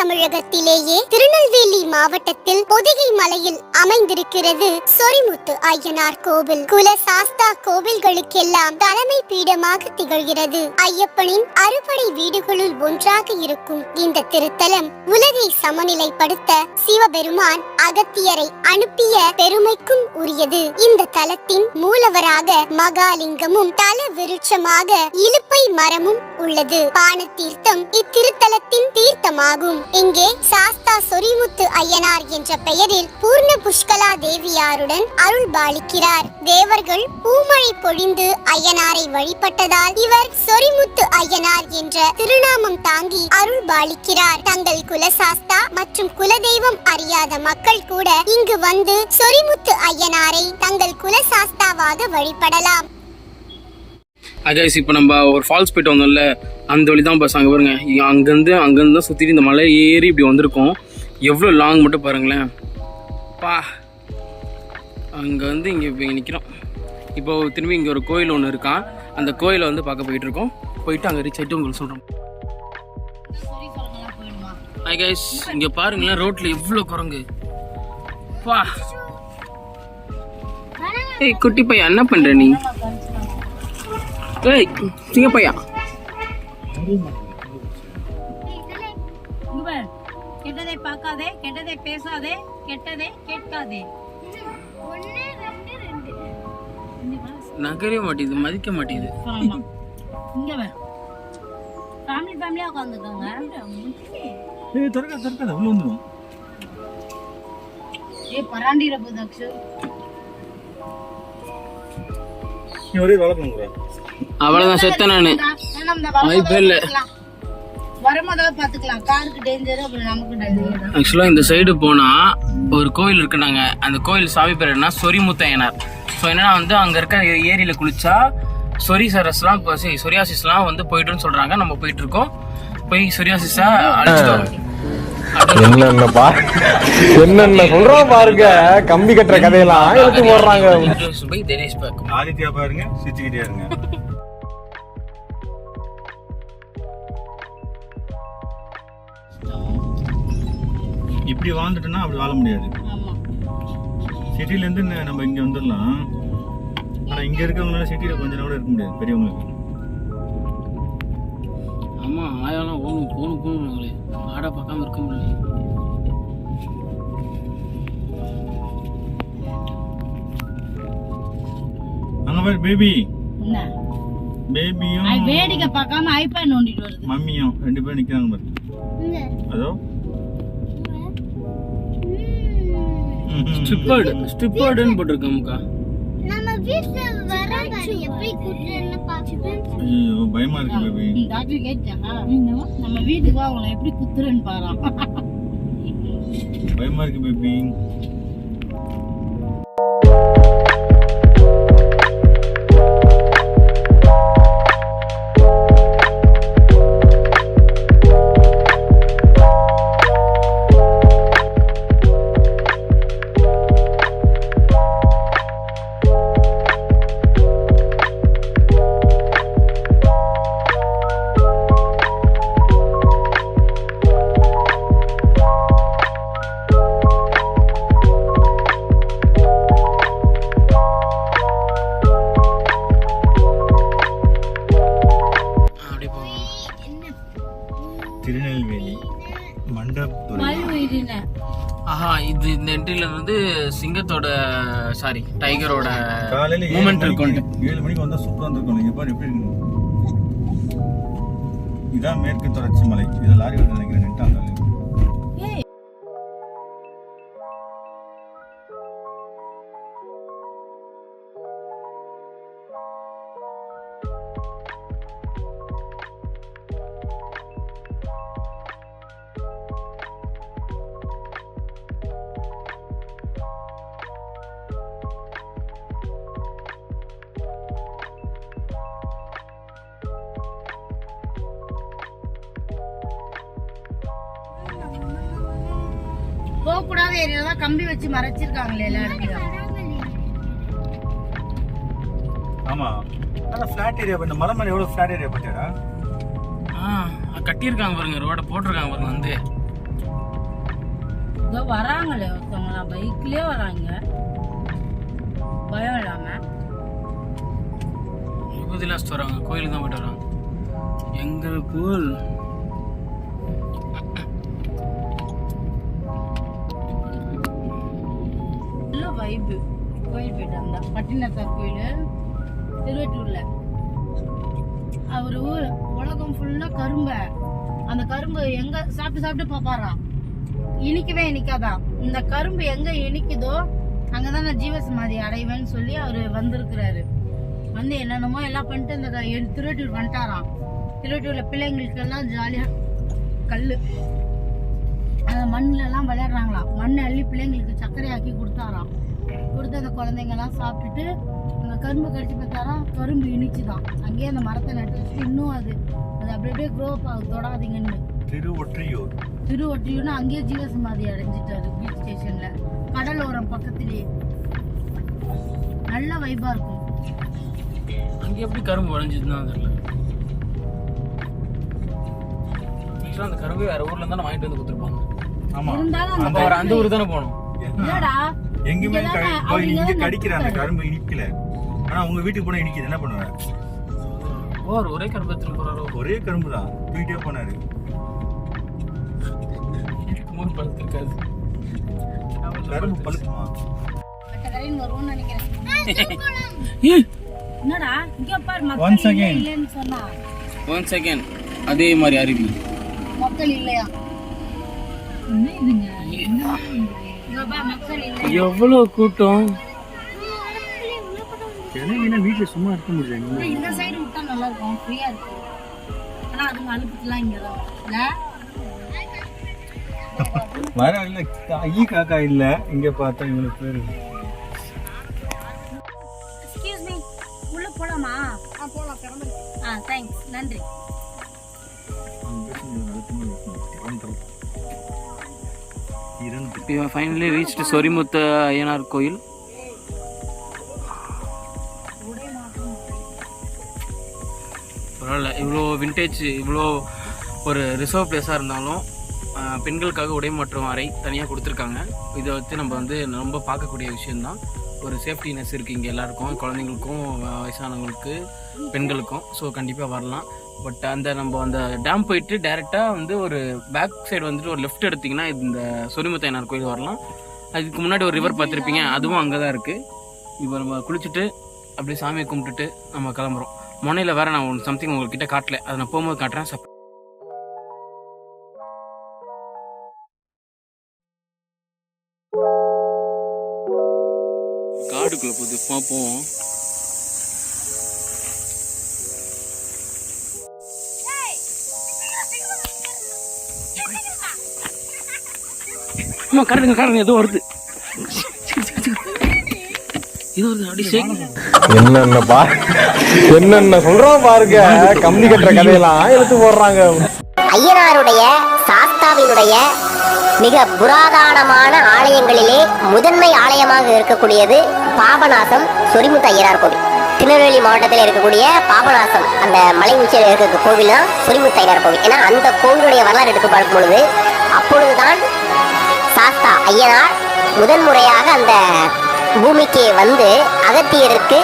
தமிழகத்திலேயே திருநெல்வேலி மாவட்டத்தில் பொதிகை மலையில் அமைந்திருக்கிறது சொரிமுத்து ஐயனார் கோவில். குல சாஸ்தா கோவில்களுக்கெல்லாம் தலைமை பீடமாக திகழ்கிறது. ஐயப்பனின் அறுபடை வீடுகளுள் ஒன்றாக இருக்கும் இந்த திருத்தலம் உலகை சமநிலைப்படுத்த சிவபெருமான் அகத்தியரை அனுப்பிய பெருமைக்கும் உரியது. இந்த தலத்தின் மூலவராக மகாலிங்கமும் தல விருட்சமாக இலுப்பை மரமும் உள்ளது. பான தீர்த்தம் இத்திருத்தலத்தின் தீர்த்தமாகும். இங்கே சாஸ்தா சொரிமுத்து ஐயனார் என்ற பெயரில் பூர்ண புஷ்கலா தேவியாருடன் அருள் பாலிக்கிறார் தேவர்கள் பூமழை பொழிந்து ஐயனாரை வழிபட்டதால் இவர் சொரிமுத்து ஐயனார் என்ற திருநாமம் தாங்கி அருள் பாலிக்கிறார் தங்கள் குலசாஸ்தா மற்றும் குலதெய்வம் அறியாத மக்கள் கூட இங்கு வந்து சொரிமுத்து ஐயனாரை தங்கள் குலசாஸ்தாவாக வழிபடலாம். அகைஸ் இப்போ நம்ம ஒரு ஃபால்ஸ் போயிட்டு வந்தோம்ல அந்த வழி தான் பஸ் அங்கே பாருங்க அங்கேருந்து அங்கேருந்து தான் சுற்றிட்டு இந்த மலை ஏறி இப்படி வந்திருக்கோம். எவ்வளோ லாங் மட்டும் பாருங்களேன். பா. அங்கே வந்து இங்கே இப்போ நிற்கிறோம் இப்போ திரும்பி இங்கே ஒரு கோயில் ஒன்று இருக்கான் அந்த கோயிலை வந்து பார்க்க போயிட்டு இருக்கோம். போயிட்டு அங்கே ரீச் ஆகிட்டு உங்களுக்கு சொல்கிறோம் ஹாய் கைஸ் இங்கே பாருங்களேன் ரோட்டில் எவ்வளோ குரங்கு. பா. ஏய் குட்டி பையன் என்ன பண்ணுற நீ? ஏய் சிங்க பையா இங்க பாரு. கெட்டதை பார்க்காதே கெட்டதை பேசாதே கெட்டதை கேட்காதே. நகரவே மாட்டேங்குது மதிக்க மாட்டேங்குது. ஆமா. இங்க வா ஃபேமிலி ஃபேமிலியா உட்காந்துக்கோங்க ஏய் திறக்க திறக்காத உள்ள வந்துடும் ஏ பராண்டிர புதக்ஷு நீ ஒரே வளர்க்கணுங்கிற அவ்வளவுதான் செத்த நானு. வாய்ப்பே இல்ல. ஆக்சுவலா இந்த சைடு போனா ஒரு கோயில் இருக்கு நாங்க. அந்த கோயில் சாமி பேர் என்ன சொரிமுத்தையனார். ஸோ என்னன்னா வந்து அங்க இருக்க ஏரியில குளிச்சா சொரி சரஸ்லாம் இப்போ சொரியாசிஸ்லாம் வந்து போயிட்டுன்னு சொல்றாங்க. நம்ம போயிட்டு இருக்கோம் போய் சொரியாசிஸா அழிச்சிட்டு என்னென்னப்பா என்னென்ன சொல்றோம் பாருங்க. கம்பி கட்டுற கதையெல்லாம் எடுத்து போடுறாங்க. போய் தினேஷ் பார்க்கும் ஆதித்யா பாருங்க சிரிச்சுக்கிட்டே இருங்க. இப்படி வாழ்ந்துட்டோம்னா அப்படி வாழ முடியாது. ஆமா. சிட்டில இருந்து ந- நம்ம இங்க வந்துடலாம். ஆனா இங்க இருக்கவங்களால சிட்டில கொஞ்ச நேரம் கூட இருக்க முடியாது பெரியவங்களுக்கு. ஆமா ஆயாலாம் ஓணும் போகணும் ஆடை பார்க்காம இருக்க முடியல. அங்க பாரு பேபி பேபியும் வேடிக்கை பார்க்காம ஐபேட் நோண்டிட்டு வருது. மம்மியும் ரெண்டு பேரும் நிக்கிறாங்க பாரு. அதோ ஸ்ட்ரிப்பர்டு ஸ்ட்ரிப்பர்டுன்னு போட்டிருக்கோம்க்கா நம்ம வீட்ல வர எப்படி குட்டுன்னு பாத்துப்பேன் ஐயோ பயமா இருக்கு பேபி டாக்டர் கேட்டாங்க நம்ம வீட்டுக்கு அவங்கள எப்படி குத்துறேன்னு பாறான் பயமா இருக்கு பேபி திருநெல்வேலி மண்டபத்துறை. ஆஹா இது இந்த என்ட்ரில இருந்து சிங்கத்தோட சாரி டைகரோட காலையில ஏழு மூமெண்ட் மணிக்கு இருக்கும் ஏழு மணிக்கு வந்தா சூப்பரா இருந்திருக்கும். நீங்க பாரு எப்படி இருக்கு. இதான் மேற்கு தொடர்ச்சி மலை. இதை லாரி வந்து நினைக்கிறேன் நின்ட்டாங்க போக கூடாத ஏரியால தான் கம்பி வச்சு மறைச்சிருக்காங்களே எல்லா இடத்துலயும் ஆமா. அதான் ஃபிளாட் ஏரியா இந்த மலை மேல எவ்வளவு ஃபிளாட் ஏரியா பார்த்தியாடா ஆ கட்டியிருக்காங்க பாருங்க ரோட போட்டிருக்காங்க பாருங்க வந்து. இதோ வராங்களே ஒருத்தவங்களாம் பைக்லயே வராங்க. பயம் இல்லாம. வராங்க கோயிலுக்கு தான் போயிட்டு வராங்க. எங்கள் கோயில்? வைப்பு கோயில் போயிட்டு வந்தா பட்டினத்தார் கோயில் திருவட்டூர்ல அவர் ஊர் உலகம் ஃபுல்லா கரும்பை. அந்த கரும்பு எங்க சாப்பிட்டு சாப்பிட்டு பார்ப்பாரா இனிக்கவே இனிக்காதான் இந்த கரும்பு எங்க இனிக்குதோ அங்கதான் நான் ஜீவசமாதி அடைவேன்னு சொல்லி அவர் வந்திருக்கிறாரு. வந்து என்னென்னமோ எல்லாம் பண்ணிட்டு இந்த திருவெட்டூர் திருவட்டூர் வந்துட்டாராம். திருவட்டூர்ல பிள்ளைங்களுக்கெல்லாம் ஜாலியாக கல் அந்த மண்ணுல எல்லாம் விளையாடுறாங்களாம். மண்ணை அள்ளி பிள்ளைங்களுக்கு சர்க்கரை ஆக்கி கொடுத்தாராம். கொடுத்து அந்த குழந்தைங்க எல்லாம் சாப்பிட்டுட்டு அந்த கரும்பு கடிச்சு பார்த்தாராம் கரும்பு இனிச்சுதான். அங்கேயே அந்த மரத்தை நட்டு வச்சுட்டு இன்னும் அது அது அப்படியே அப்படியே க்ரோ ஆகுது தொடாதீங்கன்னு. திருவொற்றியூர். திருவொற்றியூர்னு அங்கேயே ஜீவசமாதி அடைஞ்சிட்டாரு பீச் ஸ்டேஷன்ல கடலோரம் பக்கத்திலேயே. நல்ல வைபா இருக்கும். அங்கே எப்படி கரும்பு விளைஞ்சதுன்னு தான் தெரியல. அந்த கரும்பு வேற ஊர்ல இருந்தா வாங்கிட்டு வந்து கொடுத்துருப்பாங்க. ஆமா. இருந்தாலும் அந்த ஊர் தானே போகணும். இல்லடா. அவர் இங்க கடிக்கிற அந்த. கரும்பு இனிக்கல ஆனா உங்க வீட்டுக்கு போனா இனிக்குது. என்ன பண்ணுவாரு? ஓ ஒரே கரும்பு எடுத்துட்டு போறாரோ? ஒரே கரும்பு தான் தூக்கிட்டே போனாரு. மூணு பழுத்து இருக்காது கரும்பு பழுக்குமா? என்னடா? இங்க பாரு. இல்லைன்னு சொன்னா. ஒன் செகண்ட் அதே மாதிரி அருவி மக்கள் இல்லையா? இங்க பாரு எவ்வளவு கூட்டம்? கிழவினா வீட்டுல சும்மா இருக்க முடியல இந்த சைடு விட்டா நல்லா இருக்கும். ஃப்ரீயா இருக்கும் ஆனா அதுங்க அழுப்புலாம் இங்க தான். இல்ல? வர இல்ல ஐய காக்கா இல்ல. இங்க பார்த்தா இவ்வளவு பேரு. எக்ஸ்கியூஸ் மீ உள்ள போலாமா? ஆ போலாம். கிளம்பு ஆ தேங்க்ஸ் நன்றி. We have finally reached Sorimuthu Ayyanar கோயில். பரவாயில்ல இவ்வளோ விண்டேஜ் இவ்வளோ ஒரு ரிசர்வ் பிளேஸாக இருந்தாலும் பெண்களுக்காக உடை மாற்றும் அறை தனியாக கொடுத்துருக்காங்க. இதை வச்சு நம்ம வந்து ரொம்ப பார்க்கக்கூடிய விஷயந்தான் ஒரு சேஃப்டினஸ் இருக்குது இங்கே எல்லாருக்கும் குழந்தைங்களுக்கும் வயசானவங்களுக்கு பெண்களுக்கும். ஸோ கண்டிப்பாக வரலாம். பட் அந்த நம்ம அந்த டேம் போயிட்டு டேரெக்டாக வந்து ஒரு பேக் சைடு வந்துட்டு ஒரு லெஃப்ட் எடுத்திங்கன்னா இந்த சொரிமுத்தையனார் கோயில் வரலாம். அதுக்கு முன்னாடி ஒரு ரிவர் பார்த்துருப்பீங்க அதுவும் அங்கே தான் இருக்குது இப்போ நம்ம குளிச்சுட்டு அப்படியே சாமியை கும்பிட்டுட்டு நம்ம கிளம்புறோம். முனையில் வேறு நான் ஒன்று சம்திங் உங்கள்கிட்ட காட்டல. அதை நான் போகும்போது காட்டுறேன். சப் காடுக்குள்ள போகுது பார்ப்போம் அம்மா காட்டுங்க காட்டுங்க ஏதோ வருது. இது. என்னென்ன பா என்னென்ன சொல்றான் பாருங்க. கம்பி கட்டுற கதையெல்லாம் எடுத்து போடுறாங்க. ஐயனாருடைய சாஸ்தாவினுடைய மிக புராதனமான ஆலயங்களிலே முதன்மை ஆலயமாக இருக்கக்கூடியது பாபநாசம் சொரிமுத்து ஐயனார் கோவில். திருநெல்வேலி மாவட்டத்தில் இருக்கக்கூடிய பாபநாசம் அந்த மலை உச்சியில் இருக்க கோவில் தான் சொரிமுத்து ஐயனார் கோவில். ஏன்னா அந்த கோவிலுடைய வரலாறு எடுத்து பார்க்கும் பொழுது அப்பொழுதுதான் சாஸ்தா ஐயனார் முதன்முறையாக அந்த பூமிக்கு வந்து அகத்தியருக்கு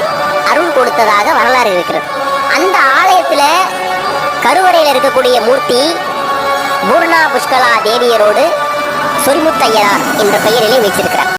அருள் கொடுத்ததாக வரலாறு இருக்கிறது. அந்த ஆலயத்தில் கருவறையில் இருக்கக்கூடிய மூர்த்தி பூர்ணா புஷ்கலா தேவியரோடு சொரிமுத்தையனார் என்ற பெயரிலே வைத்திருக்கிறார்.